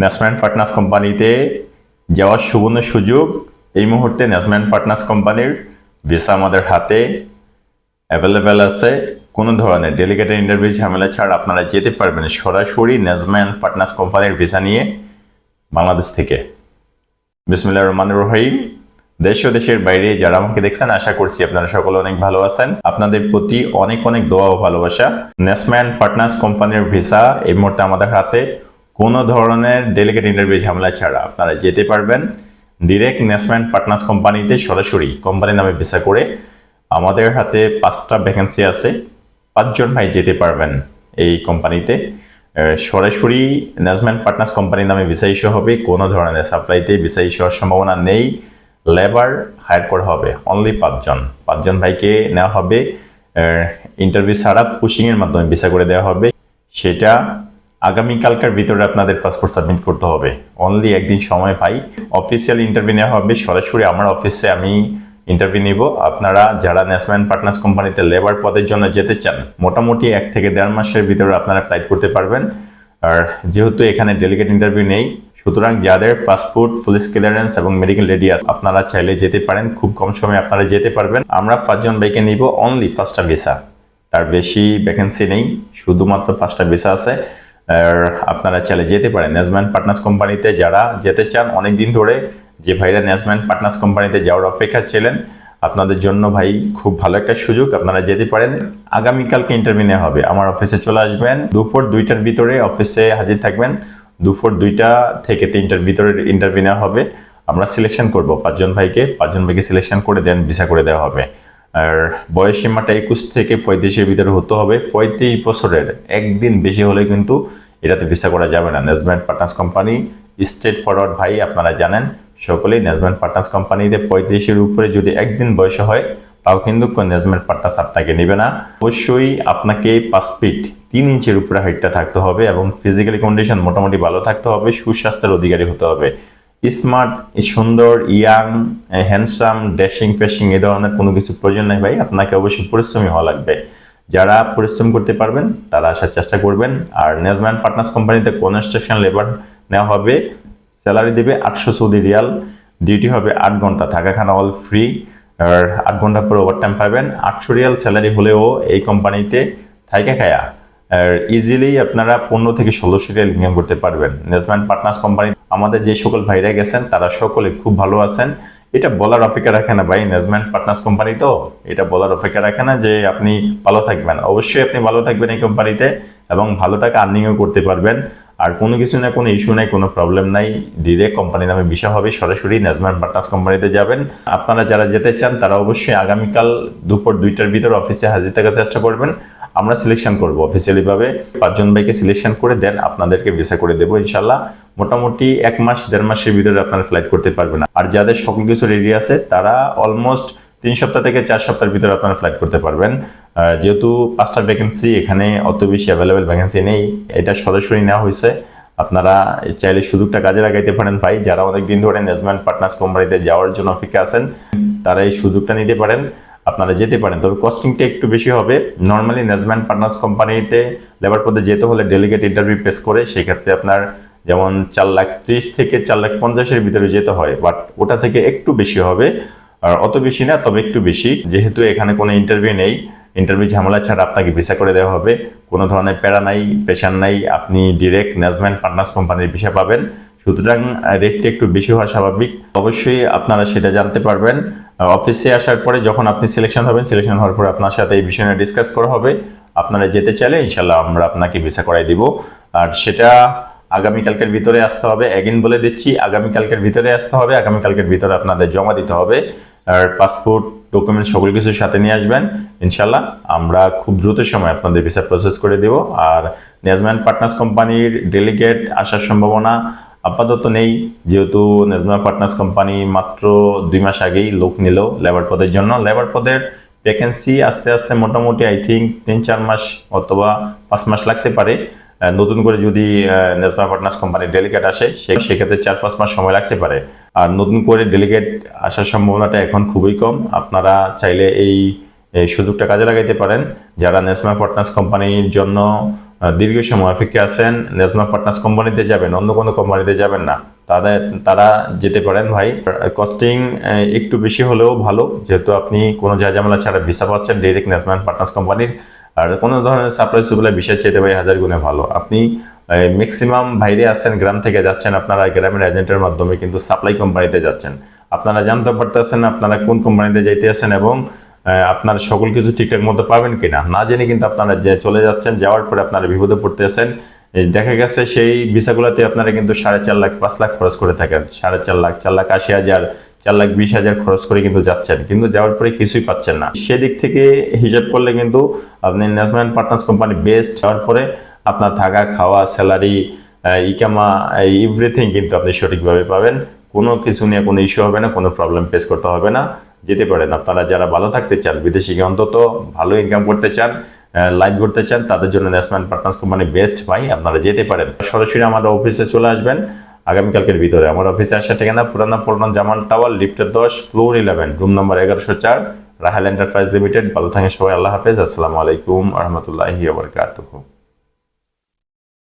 ন্যাসম্যান partners কোম্পানিতে যাওয়ার সুবর্ণ সুযোগ। এই মুহূর্তে ন্যাসম্যান পার্টনার্স কোম্পানির ভিসা আমাদের হাতে অ্যাভেলেবেল আছে। কোনো ধরনের ডেলিগেটেড ইন্টারভিউ ঝামেলা ছাড়া আপনারা যেতে পারবেন সরাসরি ন্যাসম্যান পার্টনার্স কোম্পানির ভিসা নিয়ে বাংলাদেশ থেকে। বিসমিল্লাহ রহমান রহিম। দেশ ও দেশের বাইরে যারা আমাকে দেখছেন, আশা করছি আপনারা সকলে অনেক ভালো আছেন। আপনাদের প্রতি অনেক অনেক দোয়া ও ভালোবাসা। নেসম্যান পার্টনার্স কোম্পানির ভিসা এই মুহূর্তে আমাদের হাতে। কোনো ধরনের ডেলিগেট ইন্টারভিউ ঝামেলা ছাড়া আপনারা যেতে পারবেন। ডিরেক্ট নেসম্যান পার্টনার্স কোম্পানিতে সরাসরি কোম্পানির নামে ভিসা করে আমাদের হাতে পাঁচটা ভ্যাকেন্সি আছে। পাঁচজন ভাই যেতে পারবেন এই কোম্পানিতে সরাসরি ন্যাজম্যান পার্টনার্স কোম্পানির নামে ভিসা ইস্যু হবে, কোনো ধরনের সাপ্লাইতে ভিসা ইস্যু হওয়ার সম্ভাবনা নেই। লেবার হায়ার করা হবে অনলি পাঁচজন। পাঁচজন ভাইকে নেওয়া হবে। ইন্টারভিউ ছাড়া পুশিংয়ের মাধ্যমে ভিসা করে দেওয়া হবে। সেটা আগামীকালকার ভিতরে আপনাদের পাসপোর্ট সাবমিট করতে হবে। অনলি একদিন সময় পাই। অফিসিয়াল ইন্টারভিউ নেওয়া হবে। সরাসরি আমার অফিসে আমি ইন্টারভিউ নিব। আপনারা যারা ন্যাসম্যান পার্টনার্স কোম্পানিতে লেবার পদের জন্য যেতে চান, মোটামুটি এক থেকে দেড় মাসের ভিতরে আপনারা ফ্লাইট করতে পারবেন। আর যেহেতু এখানে ডেলিগেট ইন্টারভিউ নেই, সুতরাং যাদের পাসপোর্ট পুলিশ ক্লিয়ারেন্স এবং মেডিকেল রেডি আপনারা চাইলে যেতে পারেন। খুব কম সময়ে আপনারা যেতে পারবেন। আমরা পাঁচজন বাইকে নিব। অনলি ফার্স্টটা ভিসা তার বেশি ভ্যাকেন্সি নেই। শুধুমাত্র ফার্স্টটা ভিসা আছে। আপনারা চাইলে যেতে পারেন। নেজম্যান পার্টনার্স কোম্পানিতে যারা যেতে চান অনেক দিন ধরে যে ভাইরা নেজম্যান পার্টনার্স কোম্পানিতে যাওয়ার অপেক্ষা ছিলেন, আপনাদের জন্য ভাই খুব ভালো একটা সুযোগ। আপনারা যেতে পারেন। আগামীকালকে ইন্টারভিউ নেওয়া হবে। আমার অফিসে চলে আসবেন। দুপুর দুইটার ভিতরে অফিসে হাজির থাকবেন। দুপুর দুইটা থেকে তিনটার ভিতরে ইন্টারভিউ নেওয়া হবে। আমরা সিলেকশন করব। পাঁচজন ভাইকে পাঁচজন ভাইকে সিলেকশন করে দেন ভিসা করে দেওয়া হবে। আর বয়স সীমাটা একুশ থেকে পঁয়ত্রিশের ভিতরে হতে হবে। পঁয়ত্রিশ বছরের একদিন বেশি হলে কিন্তু এটাতে ভিসা করা যাবে না। Management partners company straight forward ভাই আপনারা জানেন, সকলেই নেজমেন্ট পার্টনার্স কোম্পানিতে পঁয়ত্রিশের উপরে যদি একদিন বয়স হয়, তাও কিন্তু কোন নেজমেন্ট পার্টনার্স আপনাকে নেবে না। অবশ্যই আপনাকে পাঁচ ফিট তিন ইঞ্চের উপরে হাইটটা থাকতে হবে এবং ফিজিক্যালি কন্ডিশন মোটামুটি ভালো থাকতে হবে, সুস্বাস্থ্যের অধিকারী হতে হবে। স্মার্ট, সুন্দর, ইয়াং হ্যান্ডসাম, ড্যাশিং, ফ্যাশিং এ ধরনের কোনো কিছু প্রয়োজন নেই ভাই। আপনাকে অবশ্যই পরিশ্রমী হওয়া লাগবে। যারা পরিশ্রম করতে পারবেন, তারা আসার চেষ্টা করবেন। আর নেজম্যান পার্টনার্স কোম্পানিতে কনস্ট্রাকশন লেবার নেওয়া হবে। স্যালারি দেবে আটশো সৌদি রিয়াল। ডিউটি হবে আট ঘণ্টা। থাকা খানা অল ফ্রি। আর আট ঘণ্টা পরে ওভার টাইম পাবেন। আটশো রিয়াল স্যালারি হলেও এই কোম্পানিতে থাইকা খায়া আর ইজিলি আপনারা পনেরো থেকে ষোলোশো রিয়াল ইনকাম করতে পারবেন। নেজম্যান পার্টনার্স কোম্পানি আমাদের যে সকল ভাইরা গেছেন, তারা সকলে খুব ভালো আছেন। এটা বলার অপেক্ষা রাখে না ভাই নেজম্যান্ট পার্টনার্স কোম্পানি তো। এটা বলার অপেক্ষা রাখে না যে আপনি ভালো থাকবেন। অবশ্যই আপনি ভালো থাকবেন এই কোম্পানিতে এবং ভালো টাকা আর্নিংও করতে পারবেন। আর কোনো কিছু না, কোনো ইস্যু নাই, কোনো প্রবলেম নাই। ডিরেক্ট কোম্পানি নামে বিষয় হবে, সরাসরি নেজম্যান্ট পার্টনার্স কোম্পানিতে যাবেন। আপনারা যারা যেতে চান, তারা অবশ্যই আগামীকাল দুপুর দুইটার ভিতর অফিসে হাজির থাকার চেষ্টা করবেন। আমরা সিলেকশন করব অফিসিয়ালি ভাবে। পাঁচজন ভাইকে সিলেকশন করে দেন আপনাদেরকে ভিসা করে দেবো ইনশাল্লাহ মোটামুটি এক মাস, দেড় মাসের ভিতরে আপনারা ফ্লাইট করতে পারবেন। আর যাদের সকল কিছু রেডি আছে, তারা অলমোস্ট তিন সপ্তাহ থেকে চার সপ্তাহের ভিতরে আপনারা ফ্লাইট করতে পারবেন। যেহেতু পাঁচটা ভ্যাকেন্সি এখানে অত বেশি অ্যাভেলেবেল ভ্যাকেন্সি নেই। এটা সরাসরি নেওয়া হয়েছে। আপনারা চাইলে সুযোগটা কাজে লাগাইতে পারেন ভাই। যারা অনেকদিন ধরে নেজমেন্ট পার্টনার্স কোম্পানিতে যাওয়ার জন্য অপেক্ষা আছেন, তারা এই সুযোগটা নিতে পারেন। আপনারা যেতে পারেন। তবে কস্টিংটা একটু বেশি হবে। নর্মালি নেজমেন্ট পার্টনার্স কোম্পানিতে লেবার পদে যেতে হলে ডেলিগেট ইন্টারভিউ পেস করে, সেক্ষেত্রে আপনার যেমন চার লাখ ত্রিশ থেকে চার লাখ পঞ্চাশের ভিতরে যেতে হয়। বাট ওটা থেকে একটু বেশি হবে। আর অত বেশি না, তবে একটু বেশি। যেহেতু এখানে কোনো ইন্টারভিউ নেই ইন্টারভিউ ঝামেলা ছাড়া আপনাকে ভিসা করে দেওয়া হবে। কোনো ধরনের প্যারা নাই পেশার নাই। আপনি ডিরেক্ট নেজমেন্ট পার্টনার্স কোম্পানির ভিসা পাবেন। সুতরাং রেটটা একটু বেশি হওয়া স্বাভাবিক। অবশ্যই আপনারা সেটা জানতে পারবেন। অফিসে আসার পরে যখন আপনি সিলেকশন হবেন সিলেকশন হওয়ার পরে আপনার সাথে এই বিষয় নিয়ে ডিসকাস করা হবে। আপনারা যেতে চাইলে ইনশাল্লাহ আমরা আপনাকে ভিসা করাই দিব। আর সেটা আগামীকালকের ভিতরে আসতে হবে। এগিন বলে দিচ্ছি, আগামীকালকের ভিতরে আসতে হবে। আগামীকালকের ভিতরে আপনাদের জমা দিতে হবে। আর পাসপোর্ট ডকুমেন্ট সকল কিছু সাথে নিয়ে আসবেন। ইনশাল্লাহ আমরা খুব দ্রুত সময় আপনাদের ভিসা প্রসেস করে দেব। আর নেজম্যান পার্টনার্স কোম্পানির ডেলিগেট আসার সম্ভাবনা আপাতত নেই। যেহেতু নেজমা পার্টনার্স কোম্পানি মাত্র দুই মাস আগেই লোক নিল লেবার পদের জন্য। লেবার পদের ভ্যাকেন্সি আস্তে আস্তে মোটামুটি আই থিঙ্ক তিন চার মাস অথবা পাঁচ মাস লাগতে পারে। নতুন করে যদি নেজমা পার্টনার্স কোম্পানির ডেলিগেট আসে সেক্ষেত্রে চার পাঁচ মাস সময় লাগতে পারে। আর নতুন করে ডেলিগেট আসার সম্ভাবনাটা এখন খুবই কম। আপনারা চাইলে এই সুযোগটা কাজে লাগাইতে পারেন। যারা নেসমা পার্টনার্স কোম্পানির জন্য দীর্ঘ সময় অপেক্ষা আছেন, ন্যাশনাল পার্টনার্স কোম্পানিতে যাবেন, অন্য কোনো কোম্পানিতে যাবেন না। তাদের, তারা যেতে পারেন ভাই। কস্টিং একটু বেশি হলেও ভালো, যেহেতু আপনি কোনো ঝামেলা ছাড়া ভিসা পাচ্ছেন ডাইরেক্ট ন্যাশনাল পার্টনার্স কোম্পানির। আর কোনো ধরনের সাপ্লাই সুপ্লাই বিষয় চেতে ভাই হাজার গুণে ভালো। আপনি ম্যাক্সিমাম বাইরে আসছেন গ্রাম থেকে যাচ্ছেন, আপনারা গ্রামের এজেন্টের মাধ্যমে কিন্তু সাপ্লাই কোম্পানিতে যাচ্ছেন। আপনারা জানতে পারতেছেন আপনারা কোন কোম্পানিতে যাইতে আছেন এবং আপনার সকল কিছু ঠিকঠাক মতো পাবেন কিনা? না জেনে কিন্তু আপনারা যে চলে যাচ্ছেন, যাওয়ার পরে আপনারা বিপদে পড়তেছেন। দেখা গেছে সেই ভিসাগুলোতে আপনারা কিন্তু সাড়ে চার লাখ, পাঁচ লাখ খরচ করে থাকেন। সাড়ে চার লাখ চার লাখ আশি হাজার, চার লাখ বিশ হাজার খরচ করে কিন্তু যাচ্ছেন। কিন্তু যাওয়ার পরে কিছুই পাচ্ছেন না। সেদিক থেকে হিসাব করলে কিন্তু আপনি ন্যাশনাল পার্টনার্স কোম্পানি বেস্ট। যাওয়ার পরে আপনার থাকা, খাওয়া, স্যালারি ইকামা এভরিথিং কিন্তু আপনি সঠিকভাবে পাবেন। কোনো কিছু নিয়ে কোনো ইস্যু হবে না, কোনো প্রবলেম ফেস করতে হবে না। যেতে পারেন। আপনারা যারা ভালো থাকতে চান, বিদেশি গিয়ে অন্তত ভালো ইনকাম করতে চান লাইভ করতে চান, তাদের জন্য ন্যাশনাল পার্টনার্স কোম্পানি বেস্ট ভাই, আপনারা যেতে পারেন। সরাসরি আমাদের অফিসে চলে আসবেন। আগামীকালকের ভিতরে আমার অফিসে আসা ঠিকানা পুরানা পুরানা জামান টাওয়ার লিফটের দশ ফ্লোর ইলেভেন রুম নম্বর এগারোশো চার রাহাল এন্টারপ্রাইজ লিমিটেড ভালো থাকেন সবাই, আল্লাহ হাফেজ। আসসালামু আলাইকুম রহমতুল্লাহি আবরকাতুহু